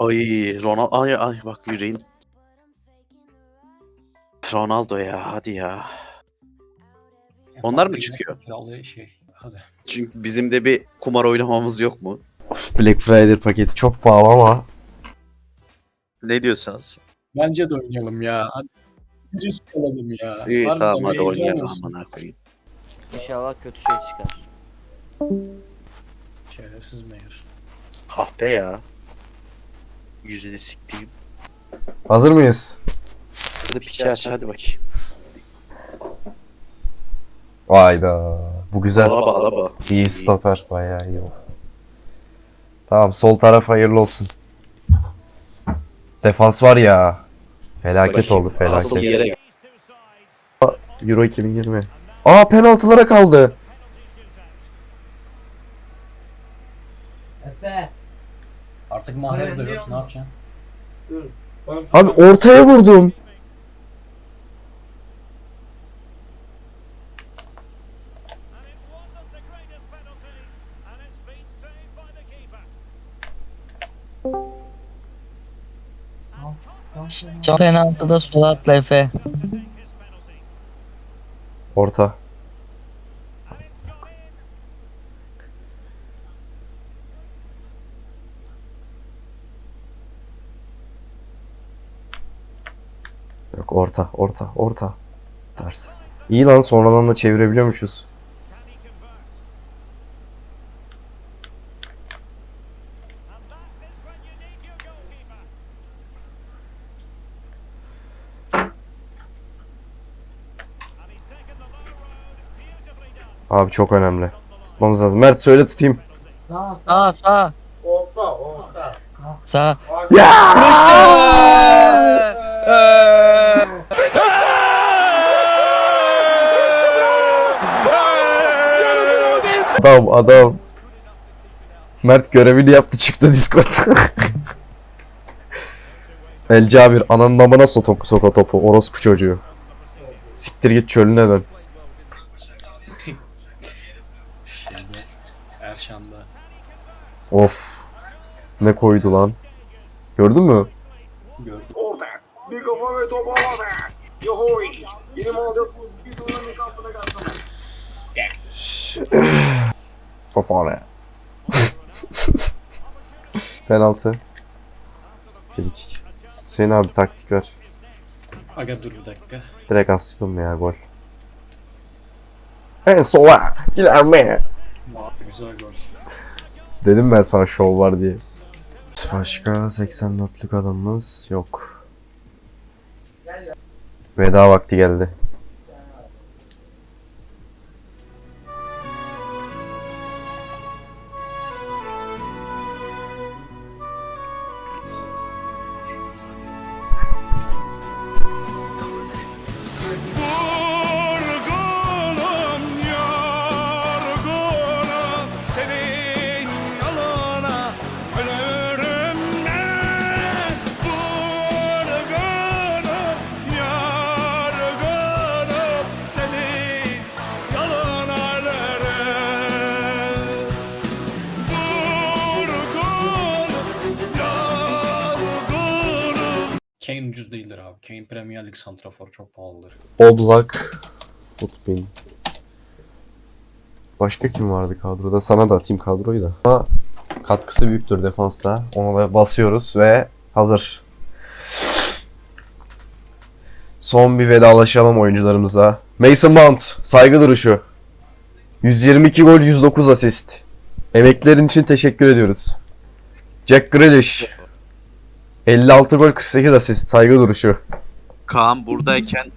Ay Ronaldo ay ay bak yüreğin. Ronaldo ya hadi ya. Onlar mı çıkıyor? Şey. Hadi. Çünkü bizim de bir kumar oynamamız yok mu? Of, Black Friday paketi çok pahalı ama Ne diyorsunuz? Bence de oynayalım ya. Hadi. Risk alalım ya. İyi Harbiden tamam hadi oynayalım amına koyayım. İnşallah kötü şey çıkar. Şerefsiz meğer. Kahpe ya. Yüzünü siktiğim. hazır mıyız? Hadi piki aç hadi bakayım. Vayda. Bu güzel. Alaba alaba. İyi stoper. Bayağı iyi. Tamam sol taraf hayırlı olsun. Defans var ya. Felaket Bakayım, oldu Asıl felaket. yere Euro 2020. Aa penaltılara kaldı. Efe. Artık Mahrez de yok. Ne yapacaksın? Abi ortaya vurdum. Son penaltıda sola atla Efe. Orta. Yok orta, orta, orta. Ters. İyi lan sonradan da çevirebiliyormuşuz. Abi çok önemli. Tutmamız lazım. Mert söyle tutayım. Sağ sağ. Orta, orta. Sağ. Adam adam. Mert görevini yaptı çıktı Discord'da. El Cabir ananın amına sotoku soka topu orospu çocuğu. Siktir git çölüne dön. Şeyde. Erşan'da. Of. Ne koydu lan. Gördün mü? Gördüm. Bir kafa ve. Yahoy. Bir kampına kalkama. Fofana. Penaltı. Frikik. Hüseyin abi taktik ver. Aga dur bir dakika. Direkt astım ya gol. En sola. Guilherme. Ma- Güzel gol. Dedim ben sana şov var diye. Başka 84'lük adamımız yok. Veda vakti geldi. Ucuz değildir abi. Kane Premier Lig santrafor çok pahalıdır. Oblak. Futbin. Başka kim vardı kadroda? Sana da atayım kadroyu da. Ama katkısı büyüktür defansta. Ona da basıyoruz ve hazır. Son bir vedalaşalım oyuncularımızla. Mason Mount saygı duruşu. 122 gol 109 asist. Emeklerin için teşekkür ediyoruz. Jack Grealish 56 gol 48 asist saygı duruşu. Kaan buradayken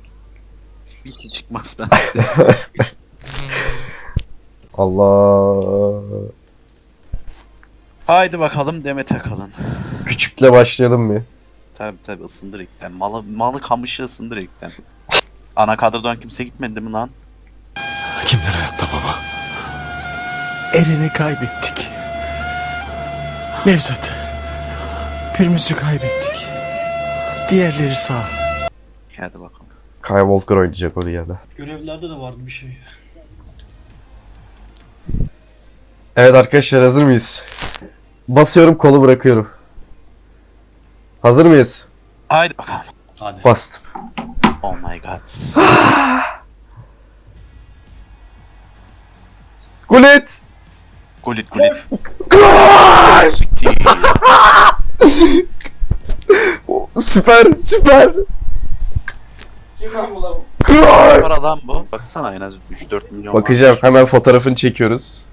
bir şey çıkmaz ben size. Allah. Haydi bakalım Demet Akalın. Küçükle başlayalım mı? Tabi tabi ısındır ilkten. Malı, malı kamışı ısındır ilkten. Ana kadrodan kimse gitmedi mi lan? Kimler hayatta baba? Eren'i kaybettik. Nevzat. Pürmüz'ü kaybettik. Diğerleri sağ. Hadi bakalım. Kyle Walker oynayacak o yerde. Görevlerde de vardı bir şey. Evet arkadaşlar hazır mıyız? Basıyorum kolu bırakıyorum. Hazır mıyız? Haydi bakalım. Hadi. Bastım. Oh my god. Gullit! Gulit gulit. Süper, süper. Kim lan bu lan? Süper adam bu. Baksana en az 3-4 milyon Bakacağım. Hemen fotoğrafını çekiyoruz.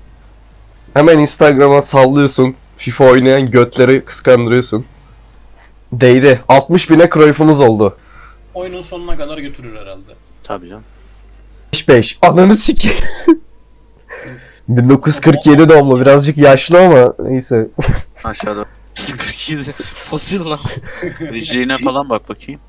Hemen Instagram'a sallıyorsun. FIFA oynayan götleri kıskandırıyorsun. Değdi. 60 bine Cruyff'umuz oldu. Oyunun sonuna kadar götürür herhalde. Tabii canım. 5 Ananı sikeyim. 1947 doğumlu. Birazcık yaşlı ama neyse. Aşağıda. 47 fosil lan. Rijeğine falan bak bakayım.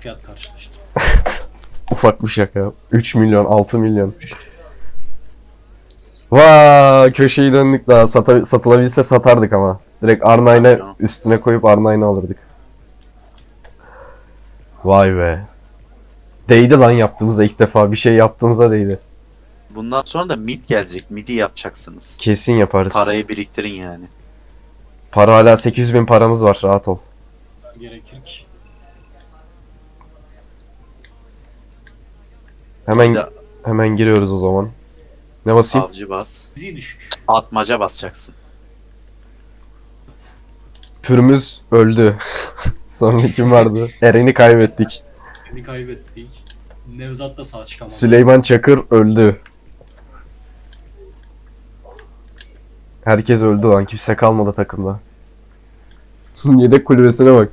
Fiyat karşılaştı. Ufak bir şaka. 3 milyon, 6 milyon. Vaa köşeyi döndük daha. Sata- satılabilse satardık ama. Direkt R9'e üstüne koyup R9'ı alırdık. Vay be. Değdi lan yaptığımıza ilk defa. Bir şey yaptığımıza değdi. Bundan sonra da mid gelecek. Midi yapacaksınız. Kesin yaparız. Parayı biriktirin yani. Para hala 800 bin paramız var. Rahat ol. Gerekir ki. Hemen de hemen giriyoruz o zaman. Ne basayım? avcı bas. Bizi düşük. Atmaca basacaksın. Pürümüz öldü. Sonra kim vardı? Eren'i kaybettik. Beni kaybettik. Nevzat da sağ çıkamadı. Süleyman Çakır öldü. Herkes öldü lan. Kimse kalmadı takımda. Yedek kulübesine bak.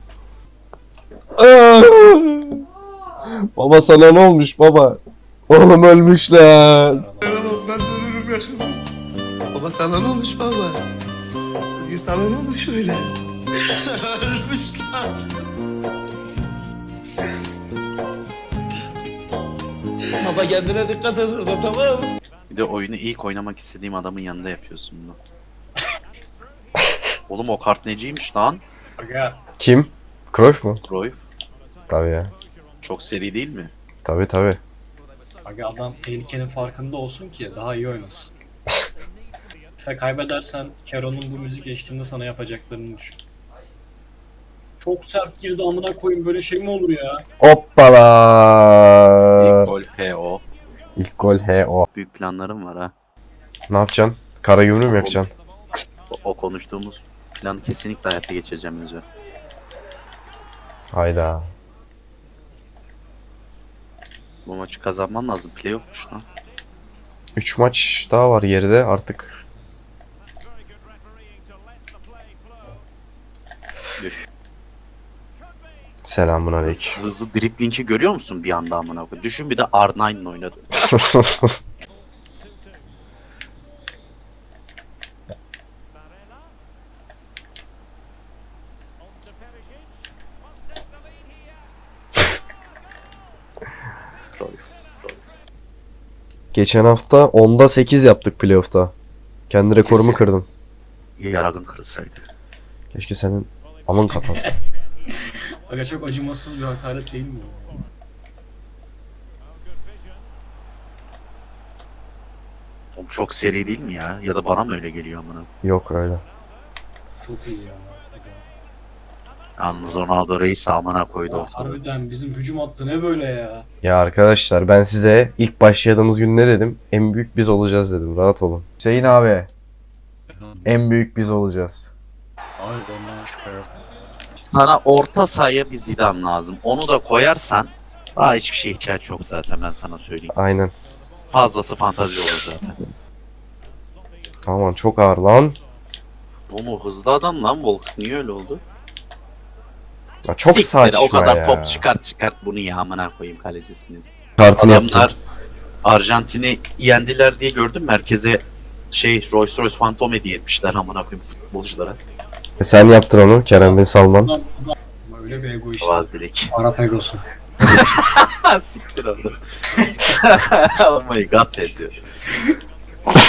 Aa! baba sana ne olmuş baba? Oğlum ölmüşler. Ben ölürüm yakında. Baba sana ne olmuş baba? Özgür sana ne olmuş öyle? Ölmüşler. Baba kendine dikkat et orada tamam mı? Bir de oyunu ilk oynamak istediğim adamın yanında yapıyorsun bunu. Oğlum o kart neciymiş lan? Aga. Kim? Cruyff mu? Cruyff. Tabii ya. Çok seri değil mi? Tabii tabii. Aga adam tehlikenin farkında olsun ki daha iyi oynasın. Ve kaybedersen Kero'nun bu müzik eşliğinde sana yapacaklarını düşün. Çok sert girdi amına koyayım böyle şey mi olur ya? Hoppala. İlk gol HO. İlk gol HO. Büyük planlarım var ha. Ne yapacaksın? Kara gümrük mü yakacaksın? O, o konuştuğumuz planı kesinlikle hayata geçireceğim Özür. Hayda. Bu maçı kazanman lazım. Playoff'muş lan. 3 maç daha var geride artık. Üf. Selamun aleyküm. Hızlı dripling'i görüyor musun bir anda amına koyayım? Düşün bir de R9 ile oynadı. Geçen hafta 10'da 8 yaptık playoff'ta. Kendi rekorumu Kesin. kırdım. Yaragın kırılsaydı. Keşke senin amın kapansın. Aga çok acımasız bir hakaret değil mi? bu? Oğlum çok seri değil mi ya? Ya da bana mı öyle geliyor amına? Yok öyle. Çok iyi ya. Yalnız Ronaldo Reis amına koydu Ya ortada. harbiden bizim hücum hattı ne böyle ya? Ya arkadaşlar ben size ilk başladığımız gün ne dedim? En büyük biz olacağız dedim. Rahat olun. Hüseyin abi. En büyük biz olacağız. Abi ondan şüphe yok. Sana orta sahaya bir Zidane lazım. Onu da koyarsan daha hiçbir şeye ihtiyaç yok zaten ben sana söyleyeyim. Aynen. Fazlası fantazi olur zaten. Aman çok ağır lan. Bu mu hızlı adam lan Volk niye öyle oldu? Ya çok Siktir, saçma O kadar ya. top çıkart çıkart bunu ya amına koyayım kalecisini. Kartını yaptım. Adamlar Arjantin'i yendiler diye gördüm merkeze şey Rolls Royce Phantom hediye etmişler amına koyayım futbolculara. E sen yaptın onu Kerem Bin Salman. Öyle bir ego işte. Vazilik. Arap egosu. Siktir orada. oh my god yazıyor.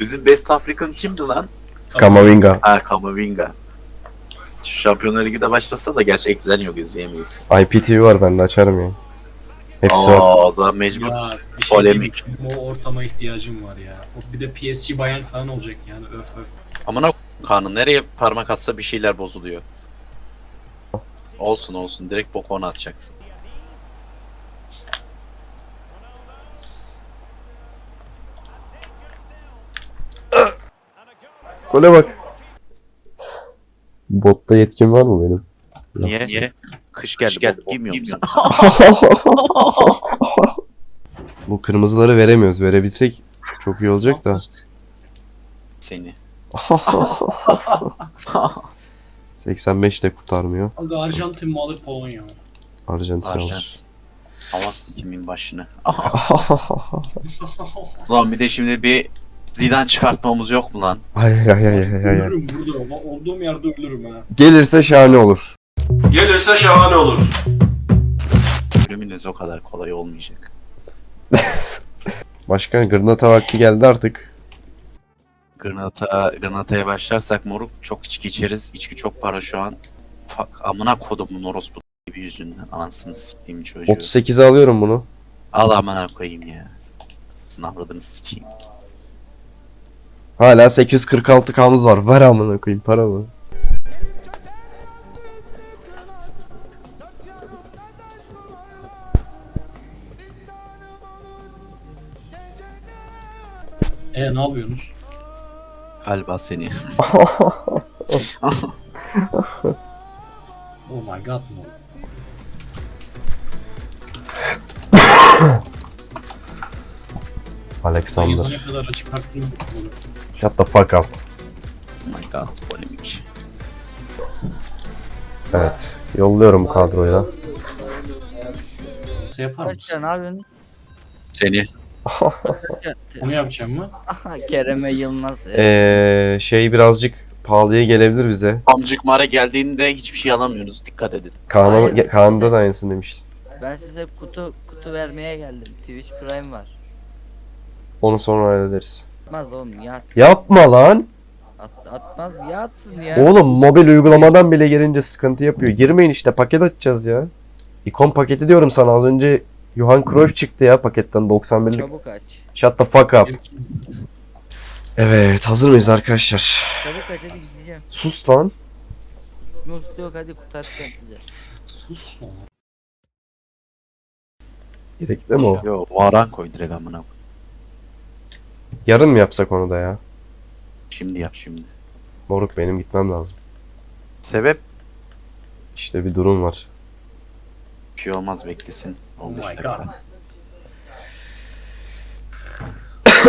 Bizim Best African kimdi lan? Kamavinga. Ha Kamavinga. Şampiyonlar Ligi de başlasa da gerçi eksen yok izleyemeyiz. IPTV var bende açarım ya. Hepsi var. Aa, o zaman mecbur. Ya bir şey Polemik. diyeyim mi? O ortama ihtiyacım var ya. O Bir de PSG Bayern falan olacak yani öf öf. Amına kanı nereye parmak atsa bir şeyler bozuluyor. Olsun olsun direkt boku ona atacaksın. Gole bak. Botta yetkim var mı benim? Niye? Niye? Kış geldi. geldi. Bilmiyor musun? Bu kırmızıları veremiyoruz. Verebilsek çok iyi olacak da. Seni. 85 de kurtarmıyor. Aga Arjantin mi alır Polonya mı? Arjantin alır. Arjant. Havas kimin başını. Ulan bir de şimdi bir Zidane çıkartmamız yok mu lan? ay ay ay ay ay ay. Ölürüm burada. ama Olduğum yerde ölürüm ha. Gelirse şahane olur. Gelirse şahane olur. Ölümünüz o kadar kolay olmayacak. Başkan Gırnata vakti geldi artık. Granata, Granata'ya başlarsak moruk çok içki içeriz. İçki çok para şu an. Fuck, amına kodumun orospu gibi yüzünden. Anasını sikeyim çocuğu. 38'e alıyorum bunu. Al amına koyayım ya. Sınavradını sikeyim. Hala 846 kamız var. Ver amına koyayım para mı? E ne yapıyorsunuz? Galiba seni. Oh my god no. Alexander. Ne kadar açık arttırma olur. Shut the fuck up. Oh my god polemik. Evet. Yolluyorum kadroyu da. Nasıl yapar Arkadaşlar mısın? ne yapıyorsun? Seni. Onu yapacağım mı? Kerem'e Yılmaz. Eee şey birazcık pahalıya gelebilir bize. Amcık mara geldiğinde hiçbir şey alamıyoruz. Dikkat edin. Kaan'a, Hayır. Kaan'da da aynısını demiştin. Ben size kutu kutu vermeye geldim. Twitch Prime var. Onu sonra hallederiz. Atmaz oğlum ya. Yapma lan. At, atmaz ya atsın ya. Oğlum mobil uygulamadan bile girince sıkıntı yapıyor. Girmeyin işte paket açacağız ya. İkon paketi diyorum sana az önce Johan Cruyff çıktı ya paketten 91'lik. Çabuk aç. Shut the fuck up. Evet hazır mıyız arkadaşlar? Çabuk aç hadi gideceğim. Sus lan. Mus yok hadi kutu atacağım size. Sus lan. Yedekte mi o? Yo varan koy direkt amına. koy. Yarın mı yapsak onu da ya? Şimdi yap şimdi. Moruk benim gitmem lazım. Sebep İşte bir durum var. bir şey olmaz beklesin. Oh 15 my dakika. god.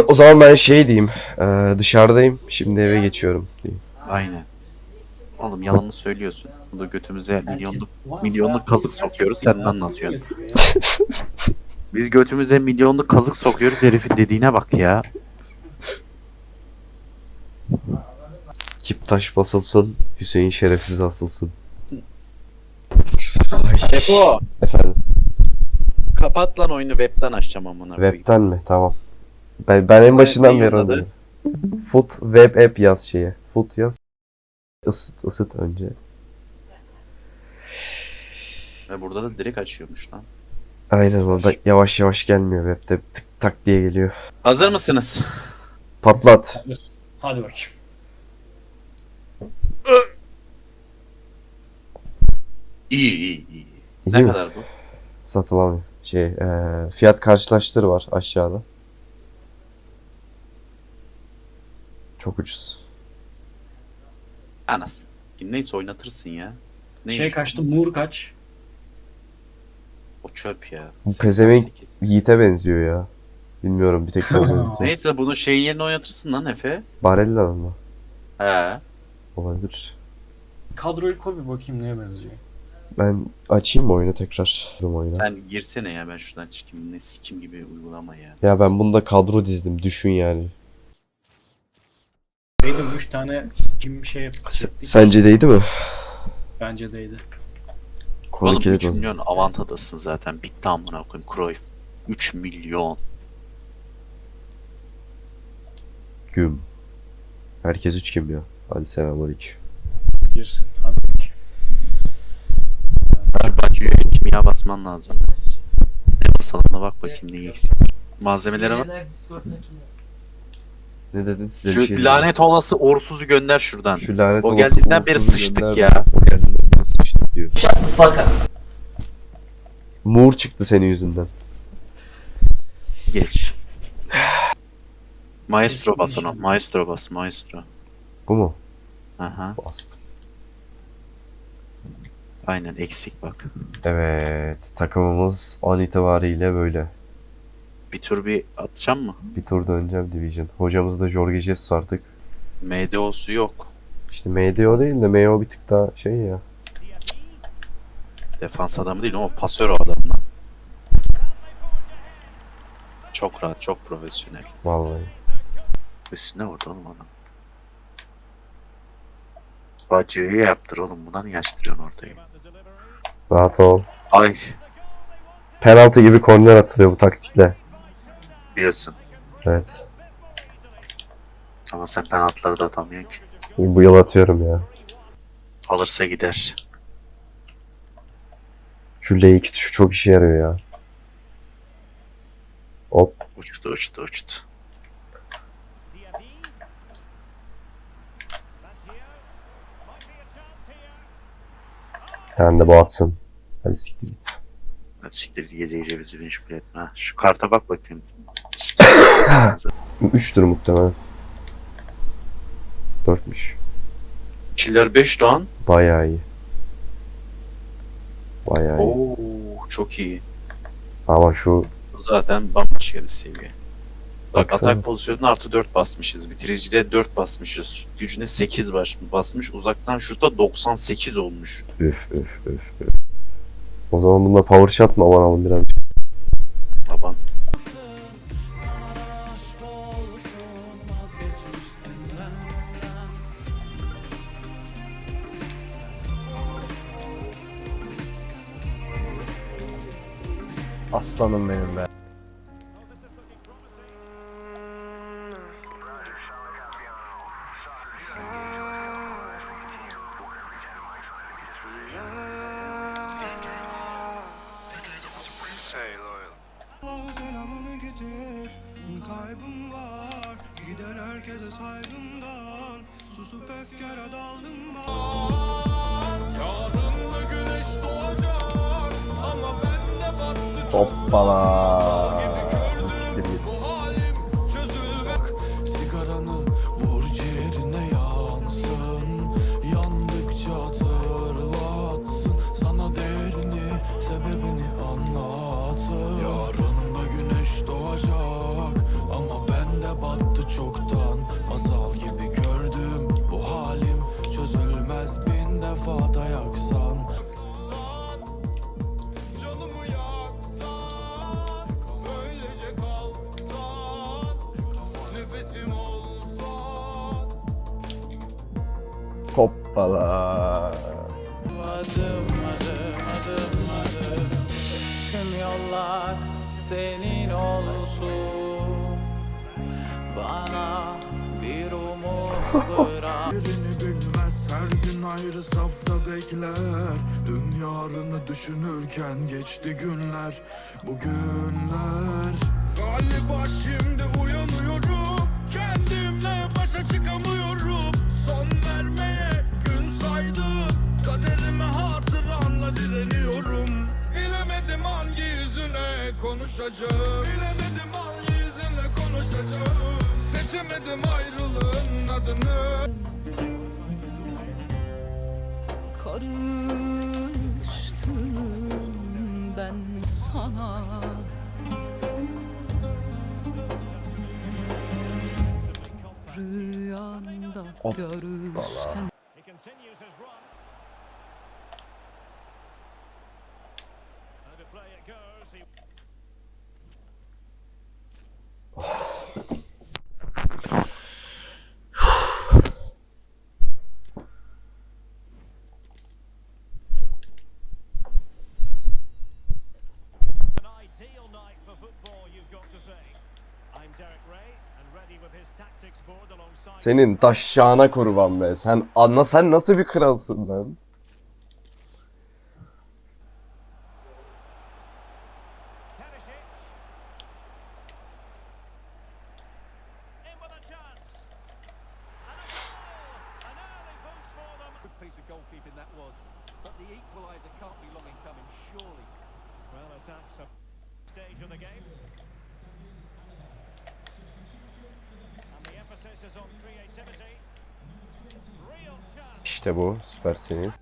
o zaman ben şey diyeyim. eee, dışarıdayım. Şimdi eve geçiyorum diyeyim. Aynen. Oğlum yalanını söylüyorsun. Burada götümüze milyonluk milyonluk kazık sokuyoruz, sen ya. anlatıyorsun. Biz götümüze milyonluk kazık sokuyoruz herifin dediğine bak ya. Kiptaş basılsın. Hüseyin şerefsiz asılsın. Epo Efendim. kapat lan oyunu webten açacağım amına koyayım. Webten mi? Tamam. Ben, ben en başından beri yolladı? onu Foot web app yaz şeye. Foot yaz. Isıt ısıt önce. Ve burada da direkt açıyormuş lan. Aynen orada yavaş yavaş gelmiyor webde tık tak diye geliyor. Hazır mısınız? Patlat. Hadi bakayım. İyi iyi iyi. İyi Ne mi? kadar bu? Satılamıyor. Şey eee, fiyat karşılaştır var aşağıda. Çok ucuz. Anas. Neyse oynatırsın ya. Neymiş Şey kaçtı? Mur kaç? O çöp ya. Bu 88. pezevenk- Yiğit'e benziyor ya. Bilmiyorum bir tek o benziyor. Neyse bunu şeyin yerine oynatırsın lan Efe. Barella mı? He. Olabilir. Kadroyu koy bir bakayım neye benziyor. Ben açayım mı oyunu tekrar? Oyunu. Sen girsene ya ben şuradan çıkayım. Ne sikim gibi uygulama ya. Ya ben bunda kadro dizdim. Düşün yani. Beydim 3 tane kim şey yaptık. Sence değdi mi? Bence değdi. Konu Oğlum kilit 3 oldu. milyon avantadasın zaten. Bitti amına koyayım. Cruyff. 3 milyon. Güm. Herkes üç kim ya? Hadi selamünaleyküm. Girsin. Hadi bacıya kimya basman lazım. Ne salonuna bak bakayım ne eksik. Malzemelere bak. Ne dedin? Size Şu bir şey lanet olası orsuzu gönder şuradan. Şu lanet O olası geldiğinden beri uğursuzluğu sıçtık gönder. ya. O geldiğinden beri sıçtık diyor. Mur çıktı senin yüzünden. Geç. Maestro bas ona. Maestro bas. Maestro. Bu mu? Aha. Bastım. Aynen eksik bak. Evet. Takımımız an itibariyle böyle. Bir tur bir atacağım mı? Bir tur döneceğim Division. Hocamız da Jorge Jesus artık. MDO'su yok. İşte MDO değil de MO bir tık daha şey ya. Defans adamı değil ama pasör o adam lan. Çok rahat, çok profesyonel. Vallahi. Üstüne vurdu oğlum adam. Bacıyı yaptır oğlum. Buna niye açtırıyorsun ortayı? Rahat ol. Ay Penaltı gibi korner atılıyor bu taktikle. diyorsun. Evet. Ama sen penaltıları da atamıyorsun ki. Bu yıl atıyorum ya. Alırsa gider. Şu L2 tuşu çok işe yarıyor ya. Hop. Uçtu uçtu uçtu. Tane de bu atsın. Hadi siktir git. Hadi siktir git, gece gece bizi meşgul etme. Şu karta bak bakayım. 3'tür muhtemelen. 4'müş. Killer 5 lan. Bayağı iyi. Bayağı iyi. Oo çok iyi. Ama şu Bu zaten bambaşka bir seviye. Bak Baksana. atak pozisyonuna artı 4 basmışız. Bitiricide 4 basmışız. Gücüne 8 baş, basmış. Uzaktan şurada 98 olmuş. üf üf üf üf. O zaman bunda power shot mı aman aman birazcık. Baban. Aslanım benim be. Kaybım var. Gider herkese saygımdan Susup öfkere daldım ben. Yarın güneş doğacak Ama ben de battı Hoppala. Bin defa da yaksan. Canımı yaksan Öylece kalsan Nefesim olsan. Hoppala. Adım adım adım adım. Tüm yollar senin olsun. Bana bir Yerini bilmez her gün ayrı safta bekler. Dün yarını düşünürken geçti günler Bugünler Galiba şimdi uyanıyorum Kendimle başa çıkamıyorum. Son vermeye gün saydım Kaderime hatıranla direniyorum. Bilemedim hangi yüzüne konuşacağım. Bilemedim hangi yüzüne konuşacağım Seçemedim ayrılığın adını. Karıştım ben sana. Rüyanda görürsen Senin taşşağına kurban be. Sen anla sen nasıl bir kralsın lan? Süpersiniz.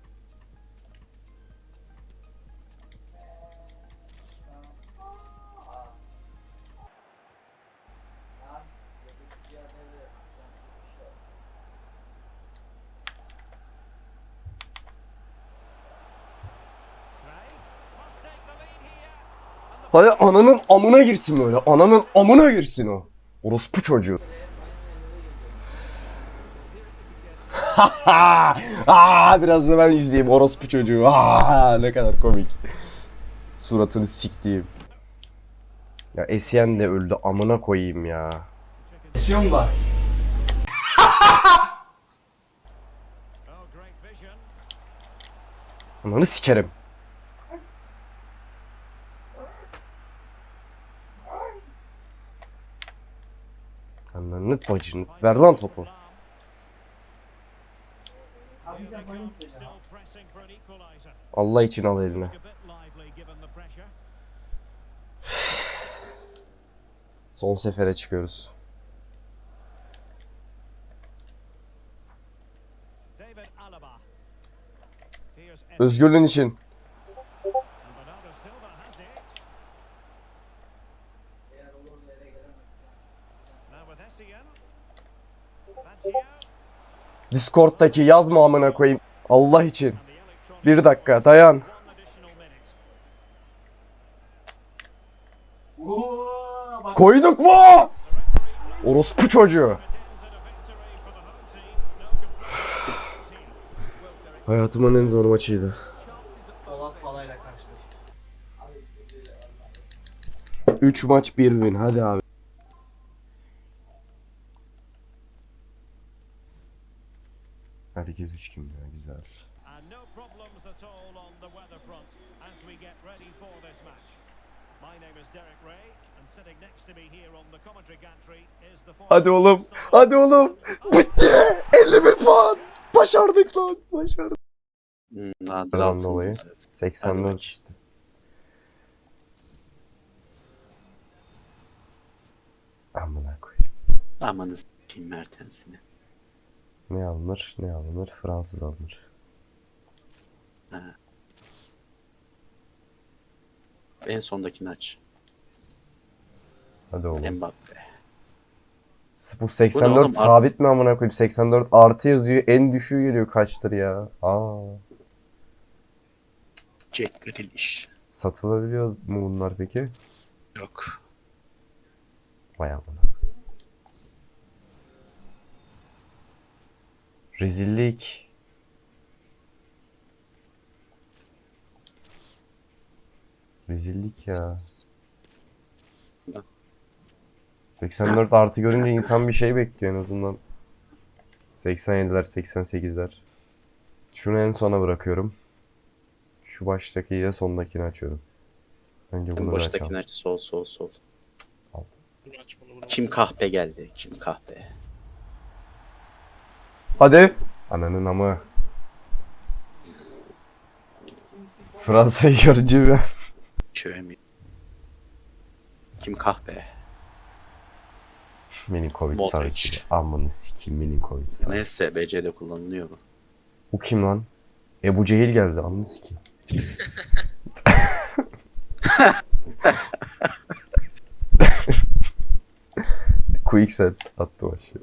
Hadi ananın amına girsin böyle. Ananın amına girsin o. Orospu çocuğu. Aa, biraz da ben izleyeyim orospu çocuğu. Aa, ne kadar komik. Suratını siktiğim. Ya Esyen de öldü amına koyayım ya. Aksiyon var. Ananı sikerim. Ananı bacını. Ver lan topu. Allah için al eline. Son sefere çıkıyoruz. Özgürlüğün için. Discord'daki yazma amına koyayım. Allah için. Bir dakika dayan. Koyduk mu? Orospu çocuğu. Hayatımın en zor maçıydı. 3 maç 1 win. Hadi abi. Commentary gantry is the former Hadi oğlum. Hadi oğlum. Bitti. 51 puan. Başardık lan. Başardık. Hmm, altın dolayı. zaten. 84 Hadi işte. Amına koyayım. Amanı s**eyim Mertens'ini. Ne alınır ne alınır Fransız alınır. En sondakini aç. Hadi oğlum. Mbappe. Bu 84 oğlum? sabit mi amına koyayım? 84 artı yazıyor. En düşüğü geliyor kaçtır ya? Aa. Jack Grealish. Satılabiliyor mu bunlar peki? Yok. Vay amına. Rezillik. Rezillik ya. 84 artı görünce insan bir şey bekliyor en azından. 87'ler, 88'ler. Şunu en sona bırakıyorum. Şu baştakiyi de sondakini açıyorum. Önce En bunu bir açalım. baştakini aç. Sol sol sol. Aldım. Kim kahpe geldi? Kim kahpe? Hadi. Ananın amı. Fransa'yı görünce bir... Köy mi? Kim kahpe? Milinkovic Modric. sarısı. Amını sikeyim Milinkovic sarısı. Neyse BC'de kullanılıyor bu. Bu kim lan? Ebu Cehil geldi amını sikeyim. Quicksel attı başı.